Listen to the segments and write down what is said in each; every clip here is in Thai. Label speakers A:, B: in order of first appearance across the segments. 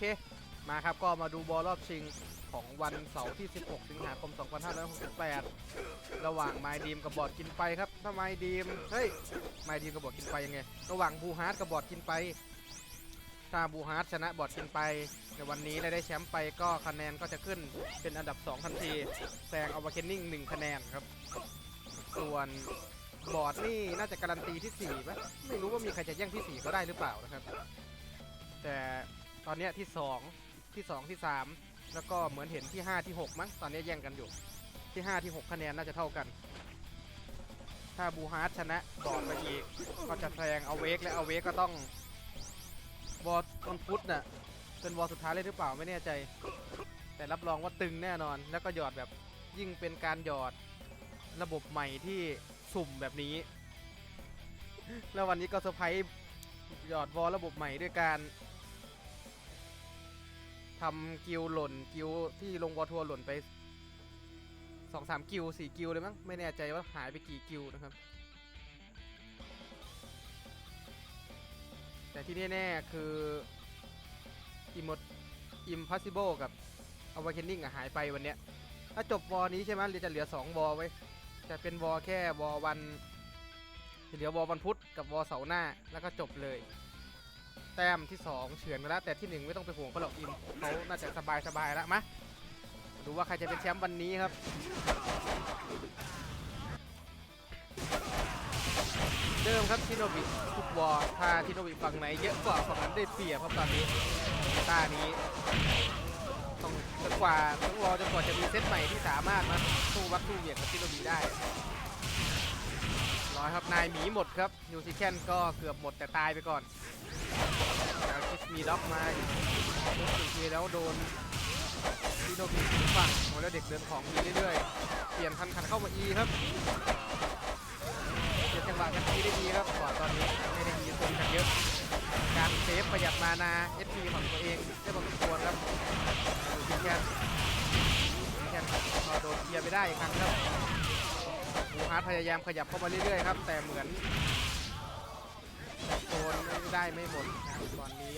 A: เค มาครับก็มาดูบอลรอบชิงของวันเสาร์ที่ 16 สิงหาคม 2568 ระหว่างไมดีมกับบอดกินไปครับ ถ้าไมดีม เฮ้ย ไมดีมกับบอดกินไปยังไง ระหว่างบูฮาร์ดกับบอดกินไป ถ้าบูฮาร์ดชนะบอดกินไป ในวันนี้และได้แชมป์ไปก็คะแนนก็จะขึ้นเป็นอันดับ 2 ทันทีแซงเอาวาเคนนิ่ง 1 คะแนนครับ ส่วนบอดนี่น่าจะการันตีที่4ไหมไม่รู้ว่ามีใครจะแย่งที่4ก็ได้หรือเปล่านะครับ แต่ อนเนี้ยที่ 2 ที่ 2 ที่ 3 แล้วก็เหมือนเห็นที่ 5 ที่ 6 มั้งตอนนี้แย่งกันอยู่ ที่ 5 ที่ 6 คะแนนน่าจะเท่ากัน ถ้าบูฮาร์ดชนะบอดไปอีก ก็จะแซงเอาเวกและเอาเวกก็ต้องวอลวันพุธน่ะเป็นวอลสุดท้ายเลยหรือเปล่าไม่แน่ใจ แต่รับรองว่าตึงแน่นอน แล้วก็หยอดแบบยิ่งเป็นการหยอดระบบใหม่ที่สุ่มแบบนี้ แล้ววันนี้ก็เซอร์ไพรส์หยอดวอลระบบใหม่ด้วยการ ทำกิลหล่นกิลที่ลงวอลทัวร์หล่นไปสองสามกิลสี่กิลเลยมั้งไม่แน่ใจว่าหายไปกี่กิลนะครับ แต่ที่แน่ๆคือ Immort Impossible กับ Awakening อะหายไปวันเนี้ย ถ้าจบวอนี้ใช่ไหมเราจะเหลือ 2 วอไว้ จะเป็นวอแค่วอวันจะเหลือวอวันพุธกับวอเสาร์หน้าแล้วก็จบเลย ต้มที่2เฉือนไปแล้วแต่ที่ 1 ไม่ต้องไปห่วงเขาหรอกอิมเขาน่าจะสบายสบายแล้วมาดูว่าใครจะเป็นแชมป์วันนี้ครับเดิมครับทิโนบิทุกวอถ้าทิโนบิฝั่งไหนเยอะกว่าฝั่งนั้นได้เปรียบครับตอนนี้ต้านี้ต้องจนกว่าต้องรอจนกว่าจะมีเซตใหม่ที่สามารถมาสู้วัดสู้เหวี่ยงกับทิโนบิได้ร้อยครับนายหมีหมดครับยูซิแคนก็เกือบหมดแต่ตายไปก่อน แล้วคิสมีด็อกมาอีกทีแล้วโดนทิโนบิฝั่งโอ้แล้วเด็กเดินของมีเรื่อยๆ เปลี่ยนคันคันเข้ามาอีครับเก็บจังหวะกันทีได้ดีครับกว่าตอนนี้ไม่ได้มีคนกันเยอะ การเซฟประหยัดมานา SP ของตัวเองได้พอสมควรครับดูพิแคนพิแคนก็โดนเคลียร์ไปได้อีกครั้งครับบูฮาร์ดพยายามขยับเข้ามาเรื่อยๆครับแต่เหมือน โดนไม่ได้ไม่หมดนะครับตอนนี้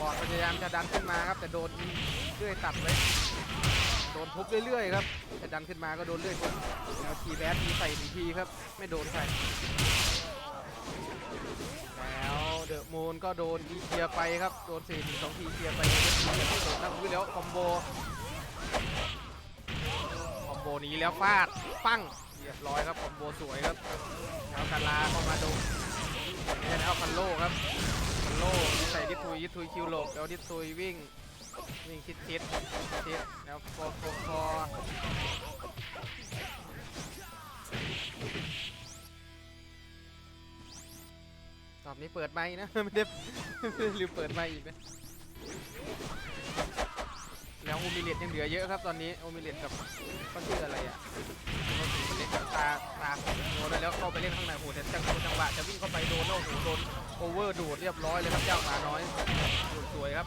A: บอดพยายามจะดันขึ้นมาครับ แต่โดนเลื่อยตัดไว้โดนทุบเรื่อยๆครับจะดันขึ้นมาก็โดนเลื่อยทุบแล้วทีแบดทีใส่ทีทีครับ ไม่โดนใส่แล้วเดอะมูนก็โดนอีเคียไปครับโดน4ีสองทีเคียไปโดนนักวิแล้วคอมโบคอมโบนี้แล้วฟาดปั้งเรียบร้อยครับคอมโบสวยครับแล้วกาลาเข้ามาดู แล้วเอาคันโลครับคันโลใส่ดิทุยดิทุยคิวโลกแล้วดิทุยวิ่งวิ่งชิดชิดชิดแล้วโฟโฟโฟรอบนี้เปิดไม้นะไม่ได้หรือเปิดไม้อีกนะ โอมิเลตยังเหลือเยอะครับตอนนี้โอมิเลตกับก็ชื่ออะไรอะโนสีมันเล่นกับตาตาโดนแล้วเข้าไปเล่นข้างในโอ้โหแต่จังจังหวะจะวิ่งเข้าไปโดนโอ้โหโดนโอเวอร์ดูดเรียบร้อยเลยครับเจ้าหมาน้อยดูสวยครับ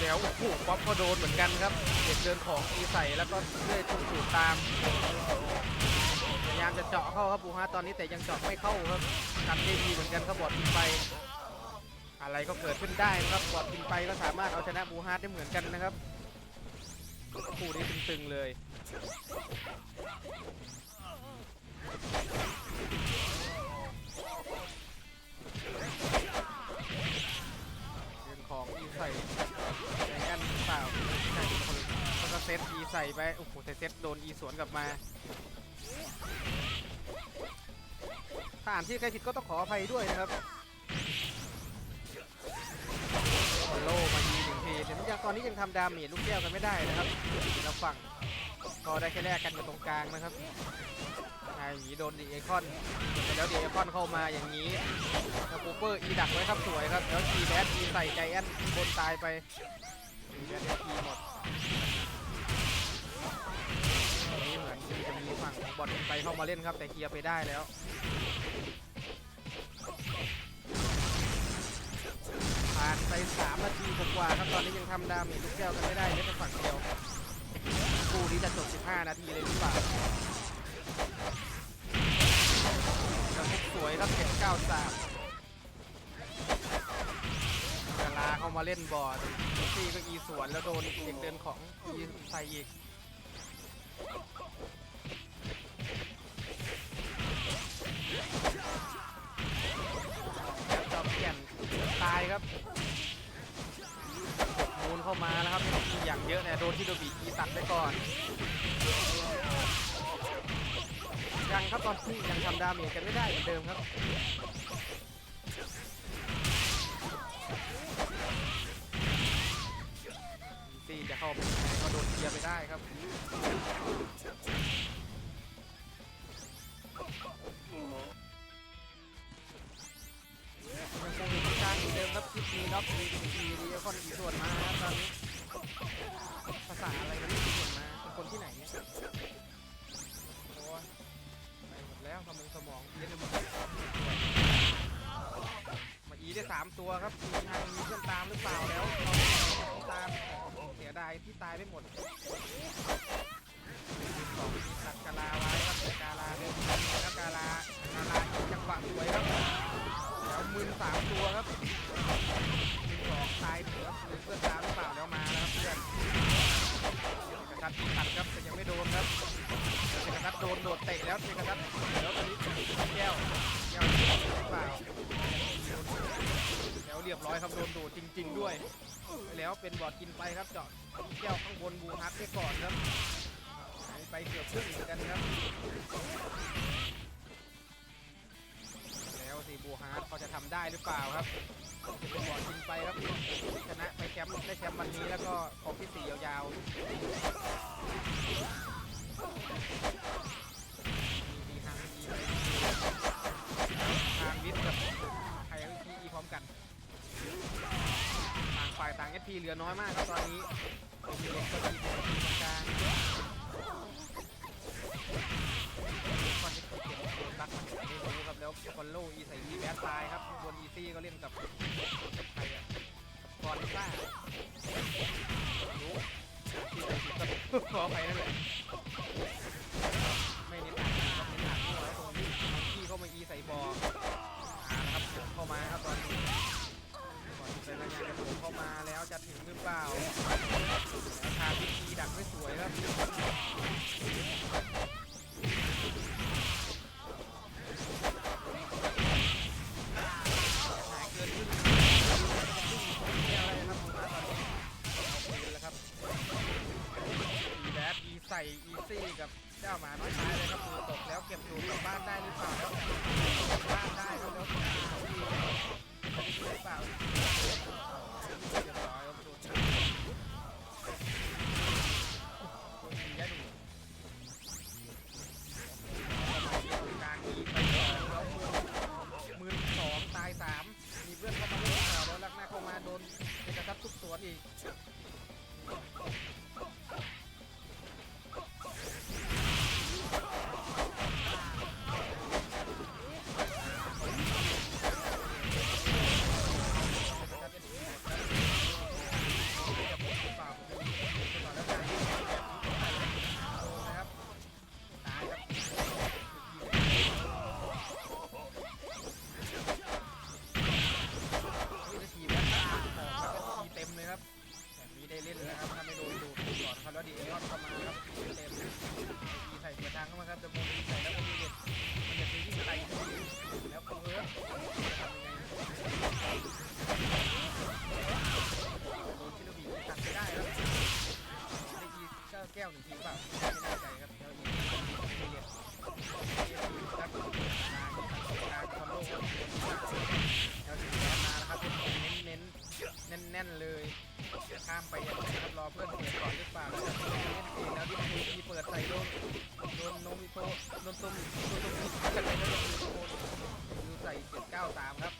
A: แล้วโอ้โหป๊อปก็โดนเหมือนกันครับเด็กเดินของอีใส่แล้วก็เลื่อยถูกสูดตามพยายามจะเจาะเข้าครับบูฮาตอนนี้แต่ยังเจาะไม่เข้าครับกันได้ดีเหมือนกันครับบอดกินไป อะไรก็เกิดขึ้นได้นะครับบอดกินไปก็สามารถเอาชนะบูฮาร์ดได้เหมือนกันนะครับคู่นี้ตึงๆเลยเรื่องของอีใส่แรงกันเปล่าใช่คนก็เซตอีใส่ไป โอ้โหแต่เซตโดนอีสวนกลับมาถ้าอ่านที่ใครผิดก็ต้องขออภัยด้วยนะครับ โอโลมาทีหนึ่งทีเดี๋ยวยังตอนนี้ยังทำดาเมจลูกแก้วกันไม่ได้นะครับเราฝั่งก็ได้แค่แลกกันอยู่ตรงกลางนะครับนายหมีโดนดีเอคอนแล้วดีเอคอนเข้ามาอย่างนี้แล้วปูเปอร์อีดักไว้ครับสวยครับแล้วทีแบดทีใส่ใจแอนบนตายไปทีแบดทีหมดตอนนี้เหมือนจะมีฝั่งของบอลไปเข้ามาเล่นครับแต่เคลียร์ไปได้แล้ว 3นาทีกว่าๆครับตอนนี้ยังทำดาเมจลูกแก้วกันไม่ได้เลยแต่ฝั่งเดียวคู่นี้จะจบ 15 นาทีเลยหรือเปล่ากระทุกสวยครับ793กามาเล่นบอร์ดซีก็อีสวนแล้วโดนเด็กเดินของอีใส่อีกแล้วจอมแก่นตายครับ มูลเข้ามาแล้วครับมีอย่างเยอะเนี่ยโดนที่โดบีอีตัดไปก่อนยังครับตอนที่ยังทำดาเมจกันไม่ได้เหมือนเดิมครับซี่จะเข้าไปก็โดนเคลียร์ไปได้ครับยังคงอยู่ที่กางเหมือนเดิมครับทิปมีล็อกมีมีดีคอนอีส่วน ครับมีทางมีเพื่อนตามหรือเปล่าแล้วเอาตามเสียดายที่ตายไม่หมดสองตัดกาลาไว้ครับกาลาเดินแล้วกาลากาลาอีกจังหวะสวยครับแล้วมืนสามตัวครับมืนสองตายเหนือเพื่อนตามหรือเปล่าแล้วมาแล้วครับเพื่อนเอกทัศน์ตัดครับแต่ยังไม่โดนครับเอกทัศน์โดนโดดเตะแล้วเอกทัศน์แล้วตอนนี้แก้วแก้วหรือเปล่า แล้วเรียบร้อยครับโดนโดดจริง ๆ ด้วย แล้วเป็นบอดกินไปครับเจาะแก้วข้างบนบูฮัทไปก่อนครับไปเกือบครึ่งเหมือนกันครับ แล้วสิบูฮาร์ดเขาจะทำได้หรือเปล่าครับจะเป็นบอลยิงไปครับชนะไปแชมป์ได้แชมป์วันนี้แล้วก็ของที่สี่ยาวๆ น้อยมากครับตอนนี้มีเล็กก็ดีเป็นทีมกลางคอนเทนต์เก็บโดนรักไม่รู้ครับแล้วคอนโลอีใส่อีแบทตายครับบนอีซี่ก็เล่นกับใครอะบกอนซ่ารู้ที่ใส่ผิดก็ขอไปนั่นแหละ รือเปล่าทางวิธีดักไม่สวยครับใส่อีซี่กับเจ้าหมาน้อยตายเลยครับมือตกแล้วเก็บสูตรกลับบ้านได้หรือเปล่าแล้วบบ้านได้ครับแล้วที่หรือเปล่า 93 ครับ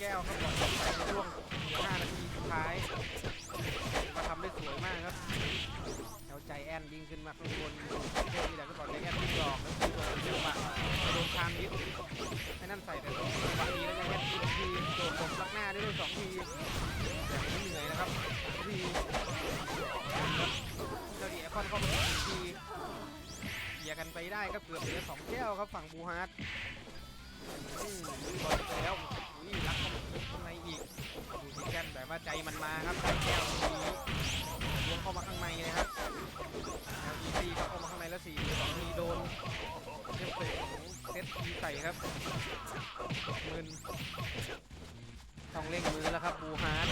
A: แก้วครับหลอดไปในช่วง5นาทีสุดท้ายมาทำได้สวยมากครับแล้วใจแอนยิงขึ้นมาข้างบนเท่นี่แหละก็บอกใจแอนยิงหลอกแล้วคือโดนจังหวะโดนคามยิงให้นั่นใส่แต่จังหวะนี้แล้วใจแอนยิงทีโดนตบลักหน้าได้ด้วยสองทีอย่ไม่เหนื่อยนะครับทีแล้วดีแอปเปิลเข้ามาอีกหนึ่งทีเคลียกันไปได้ก็เกือบเหลือสองแก้วครับฝั่งบูฮาร์ด บอลไปแล้วนี่รักเข้ามาข้างในอีกดูสิแกนแบบว่าใจมันมาครับได้แก้วนี้ล้วงเข้ามาข้างในเลยครับแล้วอีซีเข้ามาข้างในแล้วสี่สองทีโดนเอฟเต์ของเซตทีใส่ครับมึนต้องเร่งมือแล้วครับบูฮาร์ด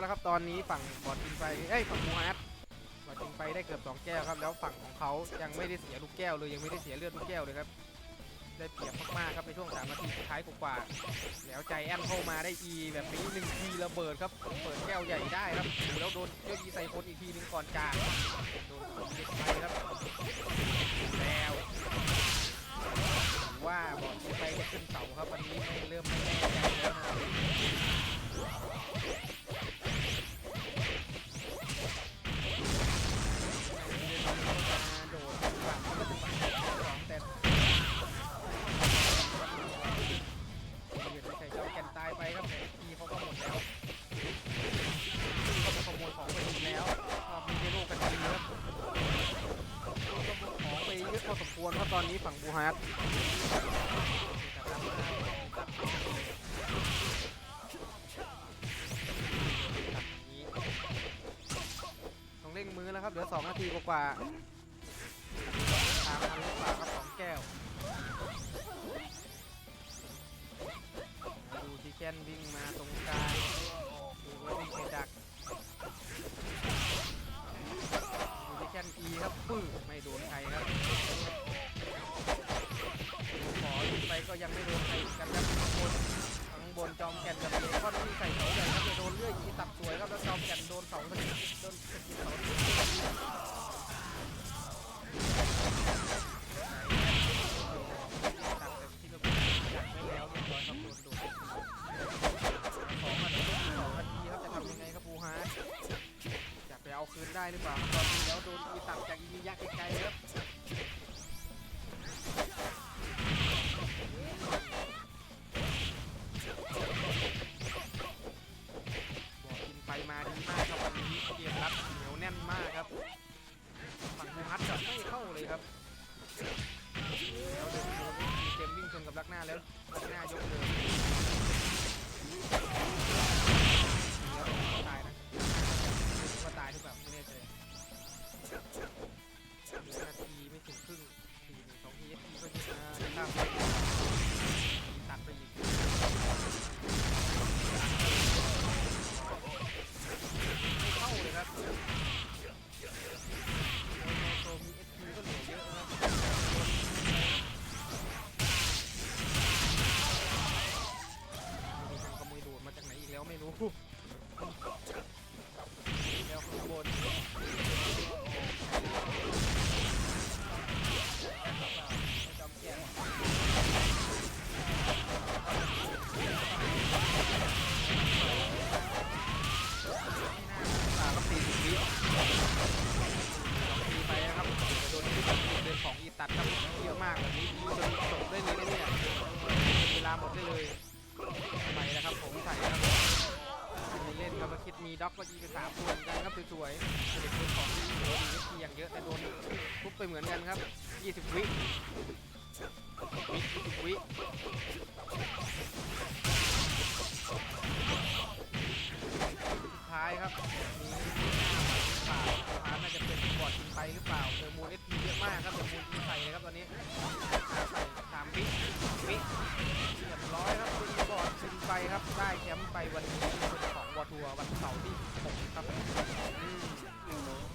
A: แล้วครับตอนนี้ฝั่งบอดกินไปเอ้ยฝั่งมูฮัทบอดกินไปได้เกือบ2แก้วครับแล้วฝั่งของเขายังไม่ได้เสียลูกแก้วเลยยังไม่ได้เสียเลือดลูกแก้วเลยครับได้เปรียบมากๆครับในช่วง3นาทีสุดท้ายกว่าๆแล้วใจแอนเข้ามาได้ E แบบนี้หนึ่งทีระเบิดครับเปิดแก้วใหญ่ได้ครับแล้วโดนเจ้าอีใส่คนอีกทีหนึงก่อนจากโดนคนยึดไปครับแล้วว่าบอลจะไปจะขึ้นเสาครับวันนี้เริ่มไม่แน่ใจแล้วนะ ยอะพรครับตอนนี้ฝั่งบูฮาร์ดต้องเร่งมือแล้วครับ เหลือ 2 นาทีกว่าๆตามทันหรือเปล่าครับสองแก้ว ดูที่แคนวิ่งมาตรง จากอียักษ์ไกลๆครับ วิ20วิท้ายครับมีหน้าหรือเปล่าท้ายน่าจะเป็นบอดกินไปหรือเปล่าเดอร์มูนเอสพีเยอะมากครับเดอร์มูนกินใส่เลยครับตอนนี้สามวิวิเรียบร้อยครับคุณบอดกินไปครับได้แชมป์ไปวันนี้เป็นของวอทัวร์วันเสาร์ที่6ครับ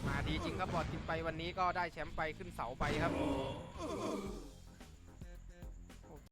A: มาดีจริงครับบอดกินไปวันนี้ก็ได้แชมป์ไปขึ้นเสาไปครับ